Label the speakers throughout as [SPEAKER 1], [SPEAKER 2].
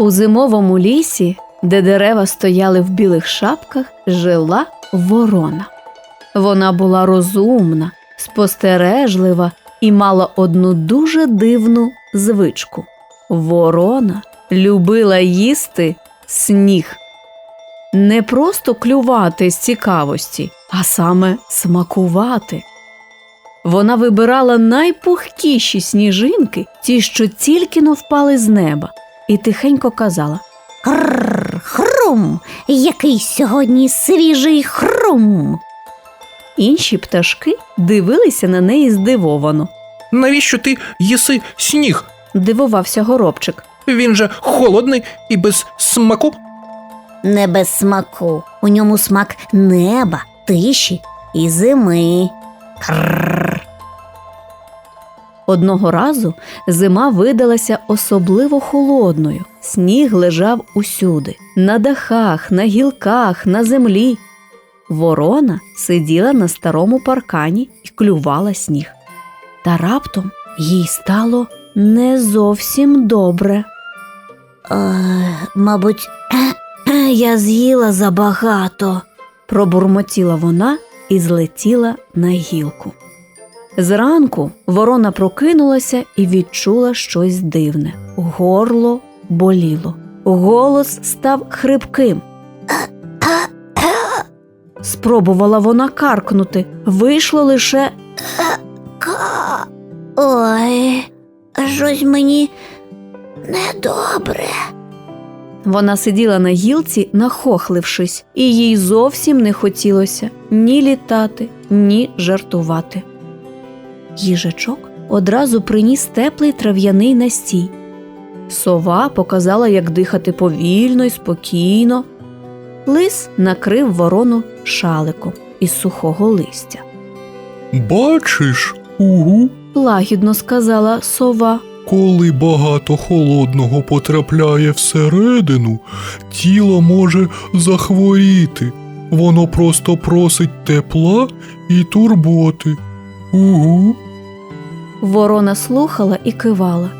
[SPEAKER 1] У зимовому лісі, де дерева стояли в білих шапках, жила ворона. Вона була розумна, спостережлива і мала одну дуже дивну звичку. Ворона любила їсти сніг. Не просто клювати з цікавості, а саме смакувати. Вона вибирала найпухкіші сніжинки, ті, що тільки но впали з неба, і тихенько казала
[SPEAKER 2] Кррр, хрум, який сьогодні свіжий хрум.
[SPEAKER 1] Інші пташки дивилися на неї здивовано.
[SPEAKER 3] Навіщо ти їси сніг?
[SPEAKER 1] Дивувався горобчик.
[SPEAKER 3] Він же холодний і без смаку.
[SPEAKER 2] Не без смаку. У ньому смак неба, тиші і зими. Кррр.
[SPEAKER 1] Одного разу зима видалася особливо холодною. Сніг лежав усюди на дахах, на гілках, на землі. Ворона сиділа на старому паркані і клювала сніг. Та раптом їй стало не зовсім добре.
[SPEAKER 2] Е, мабуть, я з'їла забагато.
[SPEAKER 1] Пробурмотіла вона і злетіла на гілку. Зранку ворона прокинулася і відчула щось дивне. Горло боліло. Голос став хрипким. Спробувала вона каркнути. Вийшло лише.
[SPEAKER 2] Ой, щось мені недобре.
[SPEAKER 1] Вона сиділа на гілці, нахохлившись, і їй зовсім не хотілося ні літати, ні жартувати. Їжачок одразу приніс теплий трав'яний настій. Сова показала, як дихати повільно і спокійно. Лис накрив ворону шаликом із сухого листя.
[SPEAKER 4] Бачиш, угу,
[SPEAKER 1] Лагідно сказала сова.
[SPEAKER 4] коли багато холодного потрапляє всередину, тіло може захворіти. Воно просто просить тепла і турботи. Угу.
[SPEAKER 1] Ворона слухала і кивала.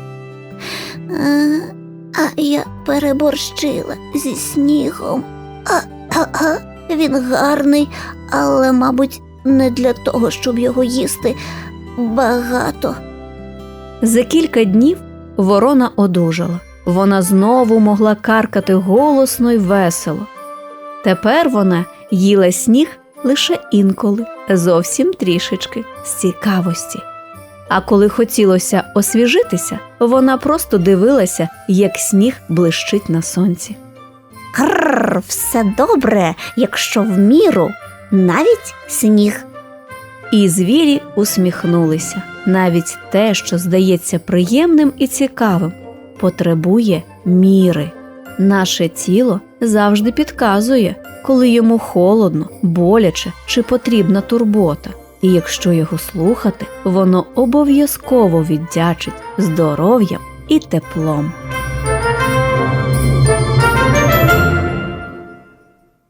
[SPEAKER 2] А я переборщила зі снігом. А, а, а, він гарний, але, мабуть, не для того, щоб його їсти багато.
[SPEAKER 1] За кілька днів ворона одужала. Вона знову могла каркати голосно й весело. Тепер вона їла сніг лише інколи, зовсім трішечки, з цікавості. А коли хотілося освіжитися, вона просто дивилася, як сніг блищить на сонці.
[SPEAKER 2] Кррр, все добре, якщо в міру, навіть сніг.
[SPEAKER 1] І звірі усміхнулися. Навіть те, що здається приємним і цікавим, потребує міри. Наше тіло завжди підказує, коли йому холодно, боляче чи потрібна турбота. І якщо його слухати, воно обов'язково віддячить здоров'ям і теплом.